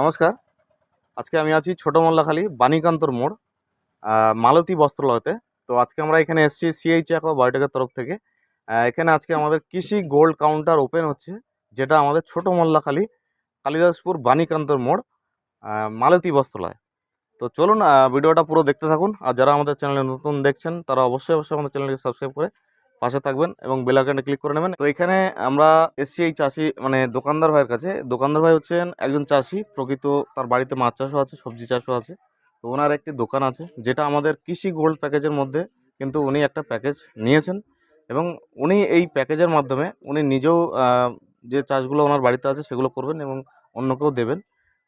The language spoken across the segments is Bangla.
নমস্কার। আজকে আমি আছি ছোটো মোল্লাখালী, বাণীকান্তর মোড় মালতী বস্ত্রালয়তে। তো আজকে আমরা এখানে এসেছি সিএইচ অ্যাকোয়া বায়োটেকের তরফ থেকে। এখানে আজকে আমাদের কৃষি গোল্ড কাউন্টার ওপেন হচ্ছে, যেটা আমাদের ছোটো মোল্লাখালী, কালিদাসপুর, বাণীকান্তর মোড় মালতী বস্ত্রালয়। তো চলুন ভিডিওটা পুরো দেখতে থাকুন। আর যারা আমাদের চ্যানেলে নতুন দেখছেন, তারা অবশ্যই অবশ্যই আমাদের চ্যানেলকে সাবস্ক্রাইব করে পাশে থাকবেন এবং বেল আইকনে ক্লিক করে নেবেন। তো এখানে আমরা এসছি এই চাষি মানে দোকানদার ভাইয়ের কাছে। দোকানদার ভাই হচ্ছেন একজন চাষি, প্রকৃত তার বাড়িতে মাছ চাষও আছে, সবজি চাষও আছে। তো ওনার একটি দোকান আছে, যেটা আমাদের কৃষি গোল্ড প্যাকেজের মধ্যে কিন্তু উনি একটা প্যাকেজ নিয়েছেন। এবং উনি এই প্যাকেজের মাধ্যমে উনি নিজেও যে চাষগুলো ওনার বাড়িতে আছে সেগুলো করবেন এবং অন্যকেও দেবেন।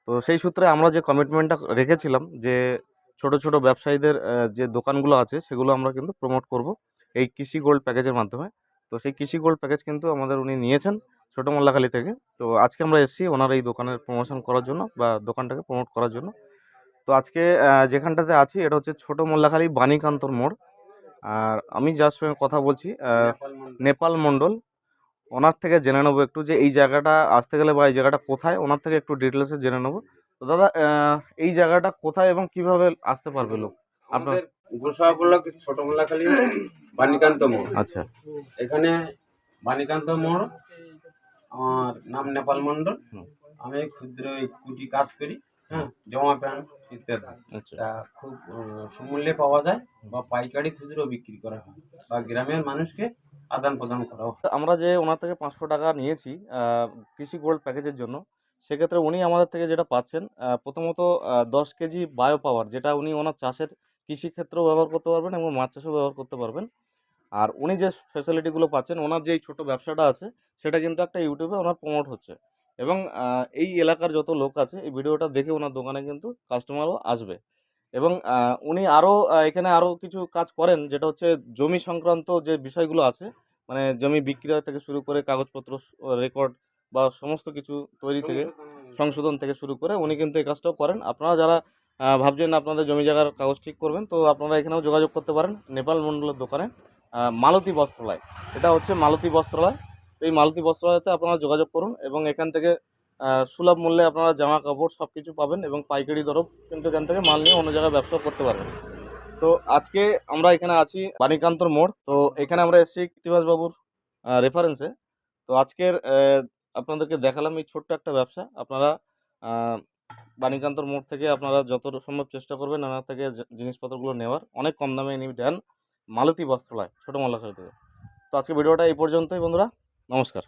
তো সেই সূত্রে আমরা যে কমিটমেন্টটা রেখেছিলাম যে ছোট ছোট ব্যবসায়ীদের যে দোকানগুলো আছে সেগুলো আমরা কিন্তু প্রমোট করব। এই কৃষি গোল্ড প্যাকেজের মাধ্যমে। তো সেই কৃষি গোল্ড প্যাকেজ কিন্তু আমাদের উনি নিয়েছেন ছোটো মোল্লাখালী থেকে। তো আজকে আমরা এসেছি ওনার এই দোকানের প্রমোশন করার জন্য বা দোকানটাকে প্রমোট করার জন্য। তো আজকে যেখানটাতে আছি এটা হচ্ছে ছোটো মোল্লাখালী বাণীকান্তর মোড়। আর আমি যার সঙ্গে কথা বলছি নেপাল মণ্ডল ওনার থেকে জেনে নেব একটু যে এই জায়গাটা আসতে গেলে বা এই জায়গাটা কোথায় ওনার থেকে একটু ডিটেলসে জেনে নেব। তো দাদা এই জায়গাটা কোথায় এবং কীভাবে আসতে পারবে লোক? আপনার গোসাবা ব্লক ছোট মোল্লাখালী বাণীকান্ত মোড়। আচ্ছা। এখানে বাণীকান্ত মোড় আমার নাম নেপাল মণ্ডল। আমি ক্ষুদ্র কুটি কাজ করি হ্যাঁ জমা প্যান্ট ইত্যাদি। আচ্ছা। তা খুব সুমূল্যে পাওয়া যায় বা পাইকারি খুচরো বিক্রি করা হয় বা গ্রামের মানুষকে আদান প্রদান করা হয়। আমরা যে ওনার থেকে পাঁচশো টাকা নিয়েছি কৃষি গোল্ড প্যাকেজের জন্য সেক্ষেত্রে উনি আমাদের থেকে যেটা পাচ্ছেন প্রথমত দশ কেজি বায়ো পাওয়ার যেটা উনি ওনার চাষের কৃষিক্ষেত্রেও ব্যবহার করতে পারবেন এবং মাছ চাষেও ব্যবহার করতে পারবেন। আর উনি যে ফ্যাসিলিটিগুলো পাচ্ছেন ওনার যে এই ছোটো ব্যবসাটা আছে সেটা কিন্তু একটা ইউটিউবে ওনার প্রমোট হচ্ছে। এবং এই এলাকার যত লোক আছে এই ভিডিওটা দেখে ওনার দোকানে কিন্তু কাস্টমারও আসবে। এবং উনি আরও এখানে আরও কিছু কাজ করেন যেটা হচ্ছে জমি সংক্রান্ত যে বিষয়গুলো আছে মানে জমি বিক্রয় থেকে শুরু করে কাগজপত্র রেকর্ড বা সমস্ত কিছু তৈরি থেকে। সংশোধন থেকে শুরু করে উনি কিন্তু এই কাজটাও করেন। আপনারা যারা ভাবছেন আপনাদের জমি জায়গার কাগজ ঠিক করবেন, তো আপনারা এখানেও যোগাযোগ করতে পারেন নেপাল মণ্ডলের দোকানে মালতী বস্ত্রালয়। এটা হচ্ছে মালতী বস্ত্রালয়। তো এই মালতী বস্ত্রালয়তে আপনারা যোগাযোগ করুন এবং এখান থেকে সুলভ মূল্যে আপনারা জামা কাপড় সব কিছু পাবেন এবং পাইকারি দরব কিন্তু এখান থেকে মাল নিয়ে অন্য জায়গায় ব্যবসা করতে পারবেন। তো আজকে আমরা এখানে আছি বাণীকান্তর মোড়, তো এখানে আমরা এসেছি কৃতিবাস বাবুর রেফারেন্সে তো আজকের আপনাদেরকে দেখালাম এই ছোট্ট একটা ব্যবসা। আপনারা বাণীকান্তর মোড় থেকে আপনারা যত সম্ভব চেষ্টা করবেন ওনার থেকে জিনিসপত্রগুলো নেওয়ার। অনেক কম দামে এনে দেন মালতী বস্ত্রালয়, ছোটো মাল্লাখালী থেকে। তো আজকে ভিডিওটা এই পর্যন্তই বন্ধুরা, নমস্কার।